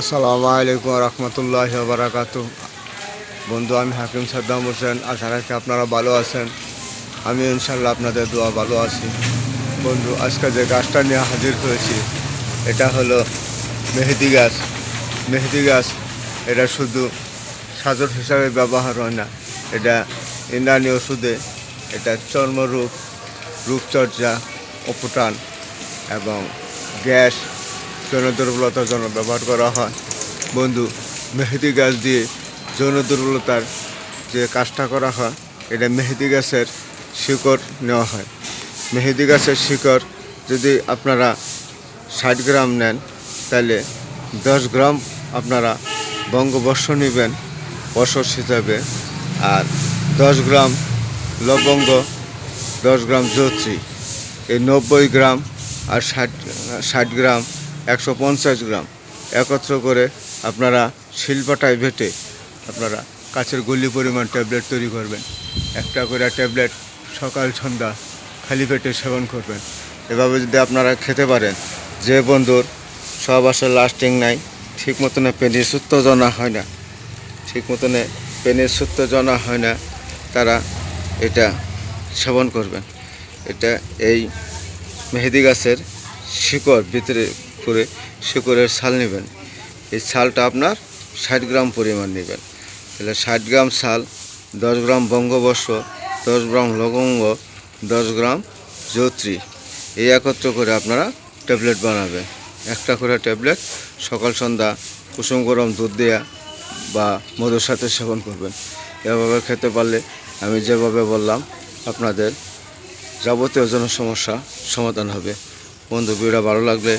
আসসালামু আলাইকুম রহমতুল্লাহ বারাকাতু বন্ধু, আমি হাকিম সাদ্দাম হোসেন। আশা রাখি আপনারা ভালো আছেন। আমি ইনশাল্লাহ আপনাদের দোয়া ভালো আছি। বন্ধু, আজকে যে গাছটা নিয়ে হাজির হয়েছি, এটা হলো মেহেদি গাছ। মেহেদি গাছ, এটা শুধু সাজর হিসাবে ব্যবহার হয় না, এটা ইন্দ্রাণী ওষুধে, এটা চর্মরূপ রূপচর্চা অপুটান এবং গ্যাস যৌন দুর্বলতার জন্য ব্যবহার করা হয়। বন্ধু, মেহেদি গাছ দিয়ে যৌন দুর্বলতার যে কাজটা করা হয়, এটা মেহেদি গাছের শিকড় নেওয়া হয়। মেহেদি গাছের শিকড় যদি আপনারা ষাট গ্রাম নেন, তাহলে দশ গ্রাম আপনারা বঙ্গবর্ষ নেবেন, বর্ষস হিসাবে। আর দশ গ্রাম লবঙ্গ, দশ গ্রাম জত্রী এই নব্বই গ্রাম আর ষাট ষাট গ্রাম একশো পঞ্চাশ গ্রাম। একত্র করে আপনারা শিল্পাটায় ভেটে আপনারা কাছের গুলি পরিমাণ ট্যাবলেট তৈরি করবেন। একটা করে ট্যাবলেট সকাল, সন্ধ্যা খালি পেটে সেবন করবেন। এভাবে যদি আপনারা খেতে পারেন, যে বন্ধুর সব আসলে লাস্টিং নাই, ঠিক মতনে পেনের উত্তেজনা হয় না, ঠিক মতনে পেনের উত্তেজনা হয় না, তারা এটা সেবন করবেন। এটা এই মেহেদি গাছের শিকড় ভিতরে করে শিকড়ের ছাল নেবেন। এই ছালটা আপনার ষাট গ্রাম পরিমাণ নেবেন। তাহলে ষাট গ্রাম ছাল, দশ গ্রাম বঙ্গবর্ষ, দশ গ্রাম লবঙ্গ, দশ গ্রাম জৌত্রী এই একত্র করে আপনারা ট্যাবলেট বানাবেন। একটা করে ট্যাবলেট সকাল, সন্ধ্যা কুসুম, গরম দুধ দেওয়া বা মধুর সাথে সেবন করবেন। এভাবে খেতে পারলে আমি যেভাবে বললাম, আপনাদের যাবতীয় জন সমস্যা সমাধান হবে। বন্ধু ভিডিও ভালো লাগলে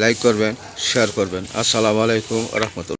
লাইক করবেন শেয়ার করবেন। আসসালামু আলাইকুম রহমতুল্লাহ